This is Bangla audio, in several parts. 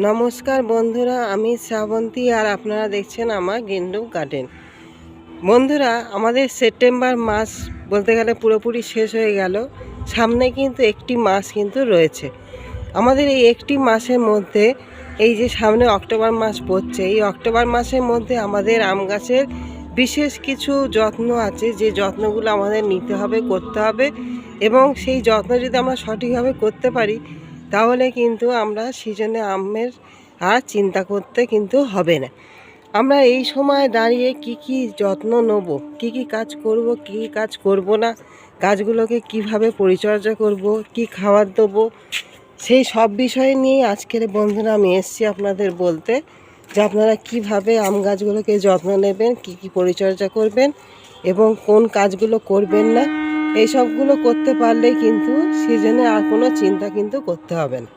নমস্কার বন্ধুরা, আমি শ্রাবন্তী আর আপনারা দেখছেন আমার গেন্ডু গার্ডেন। বন্ধুরা, আমাদের সেপ্টেম্বর মাস বলতে গেলে পুরোপুরি শেষ হয়ে গেল। সামনে কিন্তু একটি মাস কিন্তু রয়েছে। আমাদের এই একটি মাসের মধ্যে, এই যে সামনে অক্টোবর মাস পড়ছে, এই অক্টোবর মাসের মধ্যে আমাদের আম গাছের বিশেষ কিছু যত্ন আছে। যে যত্নগুলো আমাদের নিতে হবে, করতে হবে এবং সেই যত্ন যদি আমরা সঠিকভাবে করতে পারি তাহলে কিন্তু আমরা সিজনে আমের আর চিন্তা করতে কিন্তু হবে না। আমরা এই সময় দাঁড়িয়ে কি কি যত্ন নেব, কি কি কাজ করব, কি কাজ করব না, গাছগুলোকে কীভাবে পরিচর্যা করব, কি খাবার দেবো, সেই সব বিষয় নিয়ে আজকের বন্ধুরা আমি এসেছি আপনাদের বলতে যে আপনারা কীভাবে আম গাছগুলোকে যত্ন নেবেন, কি কি পরিচর্যা করবেন এবং কোন কাজগুলো করবেন না। এই সবগুলো করতে পারলে কিন্তু সিজনে আর কোনো চিন্তা কিন্তু করতে হবে না।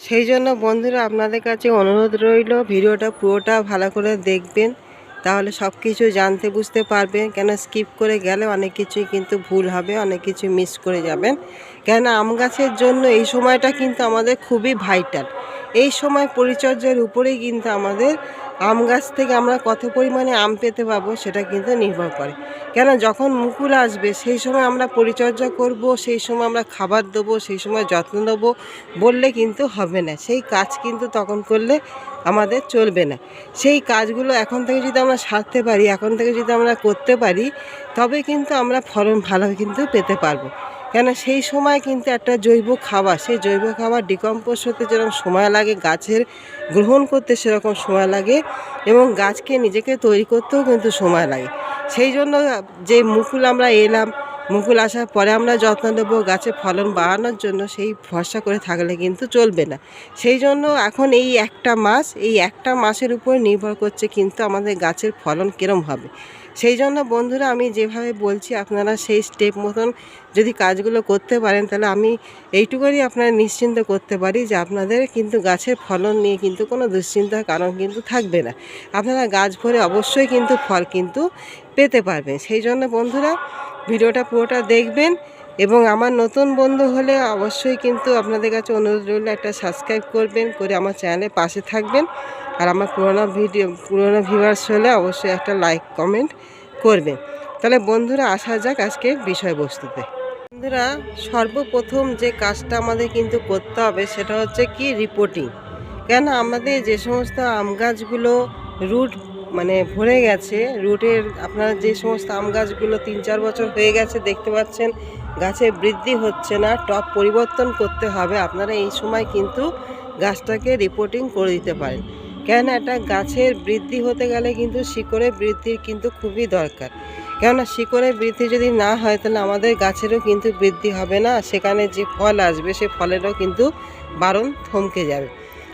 সেই জন্য বন্ধুরা আপনাদের কাছে অনুরোধ রইল, ভিডিওটা পুরোটা ভালো করে দেখবেন, তাহলে সব কিছু জানতে বুঝতে পারবেন। কেন স্কিপ করে গেলে অনেক কিছুই কিন্তু ভুল হবে, অনেক কিছু মিস করে যাবেন। কেন আম গাছের জন্য এই সময়টা কিন্তু আমাদের খুবই ভাইটাল। এই সময় পরিচর্যার উপরেই কিন্তু আমাদের আম গাছ থেকে আমরা কত পরিমাণে আম পেতে পাবো সেটা কিন্তু নির্ভর করে। কেন? যখন মুকুল আসবে, সেই সময় আমরা পরিচর্যা করব, সেই সময় আমরা খাবার দেবো, সেই সময় যত্ন দেবো বললে কিন্তু হবে না। সেই কাজ কিন্তু তখন করলে আমাদের চলবে না। সেই কাজগুলো এখন থেকে যদি আমরা সারতে পারি, এখন থেকে যদি আমরা করতে পারি, তবে কিন্তু আমরা ফলন ভালো কিন্তু পেতে পারব। কেন সেই সময় কিন্তু একটা জৈব খাবার, সেই জৈব খাবার ডিকম্পোজ হতে যেরকম সময় লাগে, গাছের গ্রহণ করতে সেরকম সময় লাগে এবং গাছকে নিজেকে তৈরি করতেও কিন্তু সময় লাগে। সেই জন্য যে মুকুল আমরা এলাম, মুকুল আসার পরে আমরা যত্ন নেব গাছে ফলন বাড়ানোর জন্য, সেই ভরসা করে থাকলে কিন্তু চলবে না। সেই জন্য এখন এই একটা মাস, এই একটা মাসের উপর নির্ভর করছে কিন্তু আমাদের গাছের ফলন কীরম হবে। সেই জন্য বন্ধুরা আমি যেভাবে বলছি, আপনারা সেই স্টেপ মতন যদি কাজগুলো করতে পারেন, তাহলে আমি এইটুকুনি আপনারা নিশ্চিন্ত করতে পারি যে আপনাদের কিন্তু গাছের ফলন নিয়ে কিন্তু কোনো দুশ্চিন্তার কারণ কিন্তু থাকবে না। আপনারা গাছ ভরে অবশ্যই কিন্তু ফল কিন্তু পেতে পারবেন। সেই জন্য বন্ধুরা, ভিডিওটা পুরোটা দেখবেন। এবং আমার নতুন বন্ধু হলে অবশ্যই কিন্তু আপনাদের কাছে অনুরোধ রইল একটা সাবস্ক্রাইব করবেন, করে আমার চ্যানেলের পাশে থাকবেন। আর আমার পুরোনো ভিডিও পুরোনো ভিউয়ার্স হলে অবশ্যই একটা লাইক কমেন্ট করবেন। তাহলে বন্ধুরা, আসা যাক আজকে বিষয়বস্তুতে। বন্ধুরা, সর্বপ্রথম যে কাজটা আমাদের কিন্তু করতে হবে সেটা হচ্ছে কি? রিপোর্টিং কেন আমাদের যে সমস্ত আম গাছগুলো রুট মানে ভরে গেছে রুটের আপনার যে সমস্ত আম গাছগুলো তিন চার বছর হয়ে গেছে দেখতে পাচ্ছেন গাছের বৃদ্ধি হচ্ছে না, টপ পরিবর্তন করতে হবে। আপনারা এই সময় কিন্তু গাছটাকে রিপোর্টিং করে দিতে পারেন। কেন একটা গাছের বৃদ্ধি হতে গেলে কিন্তু শিকড়ের বৃদ্ধির কিন্তু খুবই দরকার। কেননা শিকড়ের বৃদ্ধি যদি না হয়, তাহলে আমাদের গাছেরও কিন্তু বৃদ্ধি হবে না। সেখানে যে ফল আসবে, সে ফলেরও কিন্তু বারণ থমকে যাবে।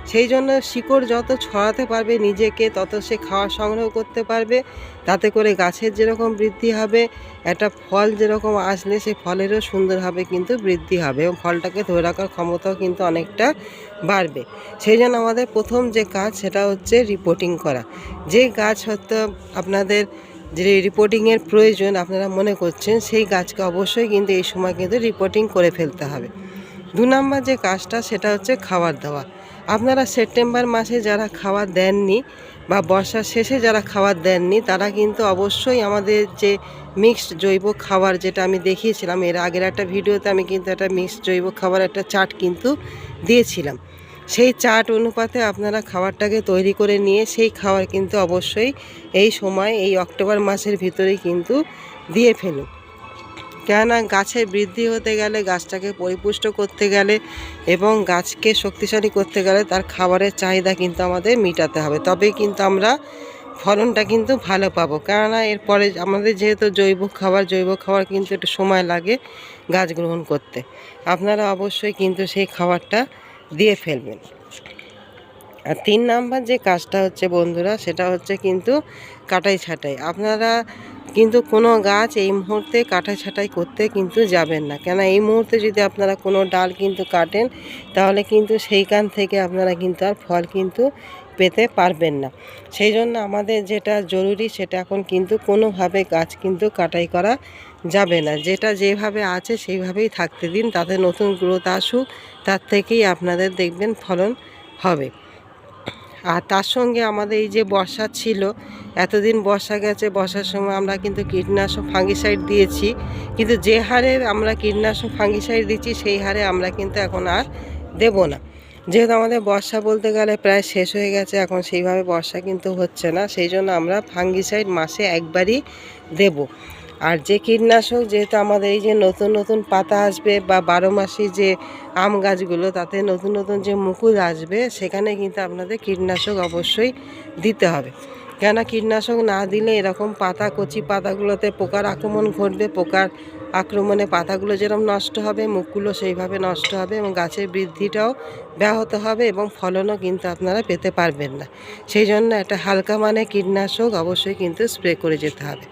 সেই জন্য শিকড় যত ছড়াতে পারবে নিজেকে, তত সে খাওয়া সংগ্রহ করতে পারবে। তাতে করে গাছের যেরকম বৃদ্ধি হবে, একটা ফল যেরকম আসলে সেই ফলেরও সুন্দরভাবে কিন্তু বৃদ্ধি হবে এবং ফলটাকে ধরে রাখার ক্ষমতাও কিন্তু অনেকটা বাড়বে। সেই জন্য আমাদের প্রথম যে কাজ সেটা হচ্ছে রিপোর্টিং করা। যে গাছ হয়তো আপনাদের যে রিপোর্টিংয়ের প্রয়োজন আপনারা মনে করছেন, সেই গাছকে অবশ্যই কিন্তু এই সময় কিন্তু রিপোর্টিং করে ফেলতে হবে। দু নম্বর যে কাজটা সেটা হচ্ছে খাবার দেওয়া। আপনারা সেপ্টেম্বর মাসে যারা খাবার দেননি বা বর্ষার শেষে যারা খাবার দেননি, তারা কিন্তু অবশ্যই আমাদের যে মিক্সড জৈব খাবার যেটা আমি দেখিয়েছিলাম, এর আগের একটা ভিডিওতে আমি কিন্তু একটা মিক্সড জৈব খাবার, একটা চাট কিন্তু দিয়েছিলাম। সেই চাট অনুপাতে আপনারা খাবারটাকে তৈরি করে নিয়ে সেই খাবার কিন্তু অবশ্যই এই সময়, এই অক্টোবর মাসের ভিতরেই কিন্তু দিয়ে ফেলুন। কেননা গাছের বৃদ্ধি হতে গেলে গাছটাকে পরিপুষ্ট করতে গেলে এবং গাছকে শক্তিশালী করতে গেলে তার খাবারের চাহিদা কিন্তু আমাদের মেটাতে হবে। তবেই কিন্তু আমরা ফলনটা কিন্তু ভালো পাবো। কেননা এরপরে আমাদের যেহেতু জৈব খাবার জৈব খাবার কিন্তু একটু সময় লাগে গাছ গ্রহণ করতে। আপনারা অবশ্যই কিন্তু সেই খাবারটা দিয়ে ফেলবেন। আর তিন নাম্বার যে কাজটা হচ্ছে বন্ধুরা, সেটা হচ্ছে কিন্তু কাটাই ছাটাই। আপনারা কিন্তু কোনো গাছ এই মুহূর্তে কাটা ছাটাই করতে কিন্তু যাবেন না। কেন এই মুহূর্তে যদি আপনারা কোনো ডাল কিন্তু কাটেন, তাহলে কিন্তু সেইখান থেকে আপনারা কিন্তু আর ফল কিন্তু পেতে পারবেন না। সেই জন্য আমাদের যেটা জরুরি, সেটা এখন কিন্তু কোনোভাবে গাছ কিন্তু কাটাই করা যাবে না। যেটা যেভাবে আছে, সেইভাবেই থাকতে দিন। তাতে নতুন গ্রোথ আসুক, তার থেকেই আপনাদের দেখবেন ফলন হবে। আর তার সঙ্গে আমাদের এই যে বর্ষা ছিল, এতদিন বর্ষা গেছে, বর্ষার সময় আমরা কিন্তু কীটনাশক ফাঙ্গিসাইড দিয়েছি। কিন্তু যে হারে আমরা কীটনাশক ফাঙ্গিসাইড দিচ্ছি, সেই হারে আমরা কিন্তু এখন আর দেব না। যেহেতু আমাদের বর্ষা বলতে গেলে প্রায় শেষ হয়ে গেছে, এখন সেইভাবে বর্ষা কিন্তু হচ্ছে না, সেই জন্য আমরা ফাঙ্গিসাইড মাসে একবারই দেব। আর যে কীটনাশক যেহেতু আমাদের এই যে নতুন নতুন পাতা আসবে বা বারো মাসি যে আম গাছগুলো, তাতে নতুন নতুন যে মুকুল আসবে, সেখানে কিন্তু আপনাদের কীটনাশক অবশ্যই দিতে হবে। কেন কীটনাশক না দিলে এরকম পাতা, কচি পাতাগুলোতে পোকার আক্রমণ ঘটবে, পোকার আক্রমণে পাতাগুলো যেরকম নষ্ট হবে, মুখগুলো সেইভাবে নষ্ট হবে এবং গাছের বৃদ্ধিটাও ব্যাহত হবে এবং ফলনও কিন্তু আপনারা পেতে পারবেন না। সেই জন্য একটা হালকা মানে কীটনাশক অবশ্যই কিন্তু স্প্রে করে যেতে হবে।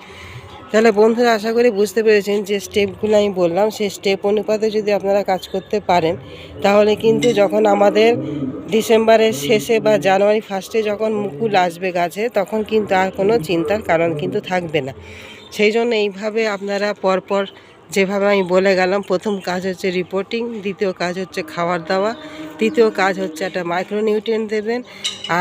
তাহলে বন্ধুরা আশা করি বুঝতে পেরেছেন যে স্টেপগুলো আমি বললাম। সেই স্টেপ অনুপাতে যদি আপনারা কাজ করতে পারেন, তাহলে কিন্তু যখন আমাদের ডিসেম্বরের শেষে বা জানুয়ারি ফার্স্টে যখন মুকুল আসবে গাছে, তখন কিন্তু আর কোনো চিন্তার কারণ কিন্তু থাকবে না। সেই জন্য এইভাবে আপনারা পরপর যেভাবে আমি বলে গেলাম, প্রথম কাজ হচ্ছে রিপোর্টিং দ্বিতীয় কাজ হচ্ছে খাবার দাওয়া, তৃতীয় কাজ হচ্ছে একটা মাইক্রোনিউট্রিয়েন্ট দেবেন,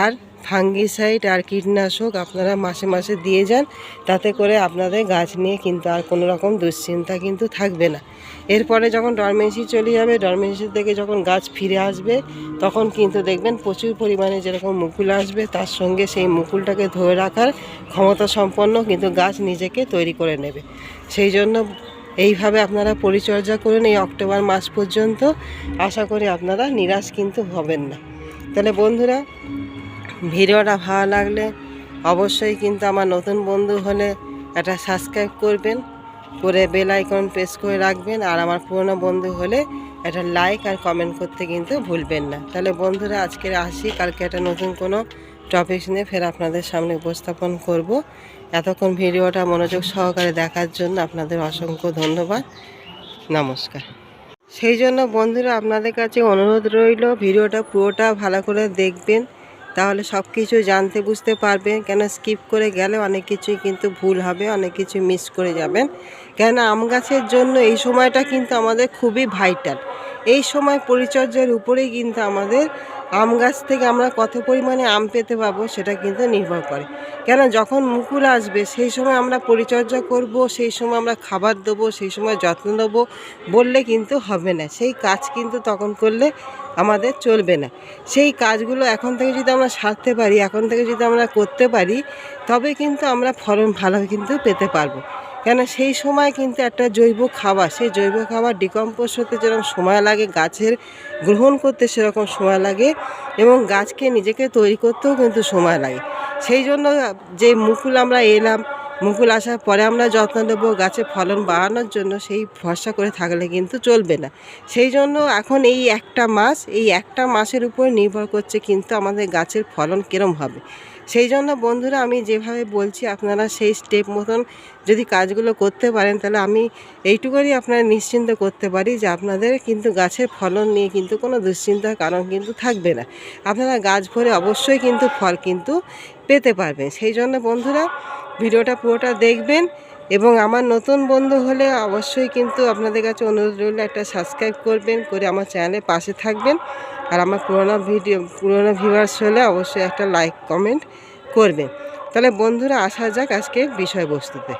আর ফাঙ্গিসাইড আর কীটনাশক আপনারা মাসে মাসে দিয়ে যান, তাতে করে আপনাদের গাছ নিয়ে কিন্তু আর কোনো রকম দুশ্চিন্তা কিন্তু থাকবে না। এরপরে যখন ডরমেন্সি চলে যাবে ডরমেন্সি থেকে যখন গাছ ফিরে আসবে, তখন কিন্তু দেখবেন প্রচুর পরিমাণে যেরকম মুকুল আসবে, তার সঙ্গে সেই মুকুলটাকে ধরে রাখার ক্ষমতা সম্পন্ন কিন্তু গাছ নিজেকে তৈরি করে নেবে। সেই জন্য এইভাবে আপনারা পরিচর্যা করুন এই অক্টোবর মাস পর্যন্ত। আশা করি আপনারা নিরাশ কিন্তু হবেন না। তাহলে বন্ধুরা ভিডিওটা ভালো লাগলে অবশ্যই কিন্তু আমার নতুন বন্ধু হলে একটা সাবস্ক্রাইব করবেন। করে বেল আইকন প্রেস করে রাখবেন আর আমার পুরনো বন্ধু হলে একটা লাইক আর কমেন্ট করতে কিন্তু ভুলবেন না। তাহলে বন্ধুরা আজকে আসি, কালকে একটা নতুন কোনো টপিক নিয়ে ফের আপনাদের সামনে উপস্থাপন করব। এতক্ষণ ভিডিওটা মনোযোগ সহকারে দেখার জন্য আপনাদের অসংখ্য ধন্যবাদ। নমস্কার। সেই জন্য বন্ধুরা আপনাদের কাছে অনুরোধ রইল, ভিডিওটা পুরোটা ভালো করে দেখবেন। তাহলে সব কিছু জানতে বুঝতে পারবেন, কেন স্কিপ করে গেলে অনেক কিছুই কিন্তু ভুল হবে, অনেক কিছু মিস করে যাবেন। কেন আম গাছের জন্য এই সময়টা কিন্তু আমাদের খুবই ভাইটাল এই সময় পরিচর্যার উপরেই কিন্তু আমাদের আম গাছ থেকে আমরা কত পরিমাণে আম পেতে পাবো সেটা কিন্তু নির্ভর করে। কেন যখন মুকুল আসবে, সেই সময় আমরা পরিচর্যা করব, সেই সময় আমরা খাবার দেবো, সেই সময় যত্ন দেবো বললে কিন্তু হবে না। সেই কাজ কিন্তু তখন করলে আমাদের চলবে না। সেই কাজগুলো এখন থেকে যদি আমরা সারতে পারি, এখন থেকে যদি আমরা করতে পারি, তবে কিন্তু আমরা ফলন ভালো কিন্তু পেতে পারব। কেন সেই সময় কিন্তু একটা জৈব খাবার, সেই জৈব খাবার ডিকম্পোজ হতে যেরকম সময় লাগে, গাছের গ্রহণ করতে সেরকম সময় লাগে এবং গাছকে নিজেকে তৈরি করতেও কিন্তু সময় লাগে। সেই জন্য যে মুকুল আমরা এলাম, মুকুল আসার পরে আমরা যত্ন নেব গাছে ফলন বাড়ানোর জন্য, সেই ভরসা করে থাকলে কিন্তু চলবে না। সেই জন্য এখন এই একটা মাস, এই একটা মাসের উপর নির্ভর করছে কিন্তু আমাদের গাছের ফলন কীরম হবে। সেই জন্য বন্ধুরা আমি যেভাবে বলছি, আপনারা সেই স্টেপ মতন যদি কাজগুলো করতে পারেন, তাহলে আমি এইটুকুনি আপনারা নিশ্চিন্ত করতে পারি যে আপনাদের কিন্তু গাছের ফলন নিয়ে কিন্তু কোনো দুশ্চিন্তার কারণ কিন্তু থাকবে না। আপনারা গাছ ভরে অবশ্যই কিন্তু ফল কিন্তু পেতে পারবেন। সেই জন্য বন্ধুরা ভিডিওটা পুরোটা দেখবেন এবং আমার নতুন বন্ধু হলে অবশ্যই কিন্তু আপনাদের কাছে অনুরোধ রইল একটা সাবস্ক্রাইব করবেন, করে আমার চ্যানেলে পাশে থাকবেন। আর আমার পুরোনো ভিডিও, পুরোনো ভিউয়ার্স হলে অবশ্যই একটা লাইক কমেন্ট করবেন তাহলে বন্ধুরা, আসা যাক আজকে বিষয়বস্তুতে।